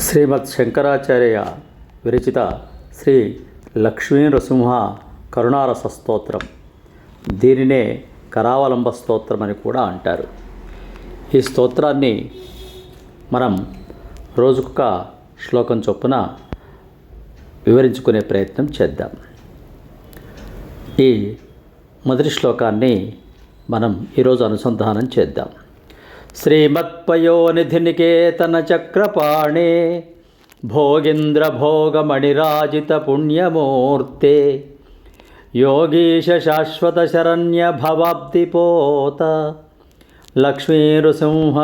శ్రీమద్ శంకరాచార్య విరచిత శ్రీ లక్ష్మీ నృసింహ కరుణారస స్తోత్రం. దీనినే కరావలంబ స్తోత్రం అని కూడా అంటారు. ఈ స్తోత్రాన్ని మనం రోజుకొక శ్లోకం చొప్పున వివరించుకునే ప్రయత్నం చేద్దాం. ఈ మొదటి శ్లోకాన్ని మనం ఈరోజు అనుసంధానం చేద్దాం. శ్రీమత్పయోనిధినికేతన చక్రపాణే భోగేంద్ర భోగమణిరాజిత పుణ్యమూర్తే యోగీశ శాశ్వత శరణ్య భవాబ్దిపోత లక్ష్మీనృసింహ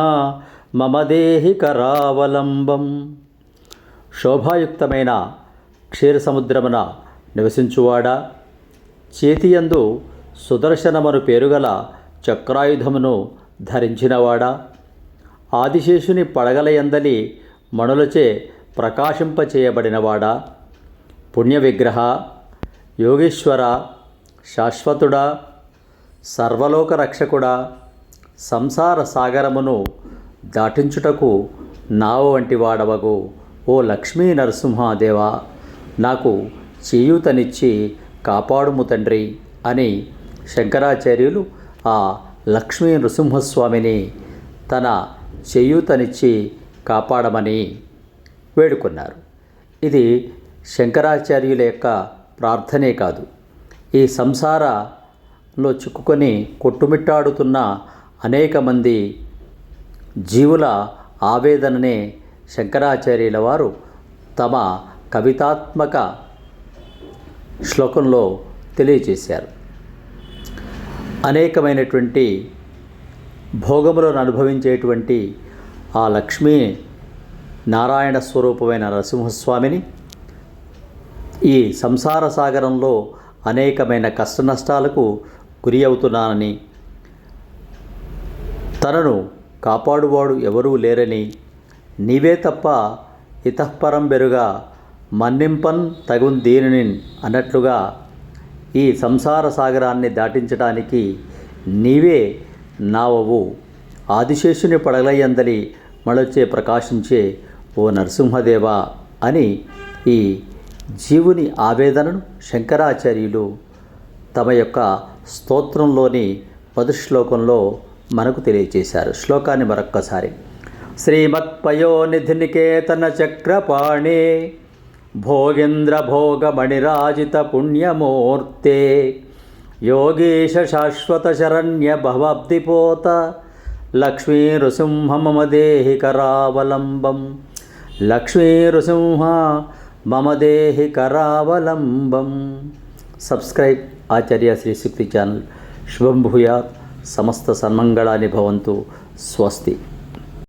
మమ దేహి కరావలంబం. శోభాయుక్తమైన క్షీరసముద్రమున నివసించువాడా? చేతియందు సుదర్శనమను పేరుగల చక్రాయుధమును ధరించినవాడా? ఆదిశేషుని పడగలయందలి మణులచే ప్రకాశింపచేయబడినవాడా? పుణ్య విగ్రహ యోగేశ్వర శాశ్వతుడా సర్వలోక రక్షకుడా సంసార సాగరమును దాటించుటకు నావ వంటి వాడవగు ఓ లక్ష్మీ నరసింహాదేవా నాకు చేయూతనిచ్చి కాపాడుము తండ్రి అని శంకరాచార్యులు ఆ లక్ష్మీ నృసింహస్వామిని తన చేయూతనిచ్చి కాపాడమని వేడుకున్నారు. ఇది శంకరాచార్యుల యొక్క ప్రార్థనే కాదు. ఈ సంసారలో చిక్కుకొని కొట్టుమిట్టాడుతున్న అనేక మంది జీవుల ఆవేదననే శంకరాచార్యుల వారు తమ కవితాత్మక శ్లోకంలో తెలియజేశారు. అనేకమైనటువంటి భోగములను అనుభవించేటువంటి ఆ లక్ష్మీ నారాయణ స్వరూపమైన నరసింహస్వామిని ఈ సంసార సాగరంలో అనేకమైన కష్ట నష్టాలకు గురి అవుతున్నానని తనను కాపాడువాడు ఎవరూ లేరని నీవే తప్ప ఇతఃపరం బెరుగా మన్నింపన్ తగున్ దీనిని అన్నట్లుగా ఈ సంసార సాగరాన్ని దాటించడానికి నీవే నావవు. ఆదిశేషుని పడగలయందలి మళ్ళొచ్చే ప్రకాశించే ఓ నరసింహదేవ అని ఈ జీవుని ఆవేదనను శంకరాచార్యులు తమ యొక్క స్తోత్రంలోని మొదటి శ్లోకంలో మనకు తెలియజేశారు శ్లోకాన్ని మరొక్కసారి. శ్రీమత్పయోనిధినికేతన చక్రపాణి భోగేంద్ర భోగమణిరాజిత పుణ్యమూర్తే యోగీశ శాశ్వత శరణ్య భవాబ్దిపోత లక్ష్మీ నృసింహ మమ దేహి కరావలంబం లక్ష్మీ నృసింహ మమ దేహి కరావలంబం సబ్స్క్రైబ్ ఆచార్య శ్రీశక్తి ఛానల్ శుభం భూయాత్ సమస్త సన్మంగళాని భవంతు స్వస్తి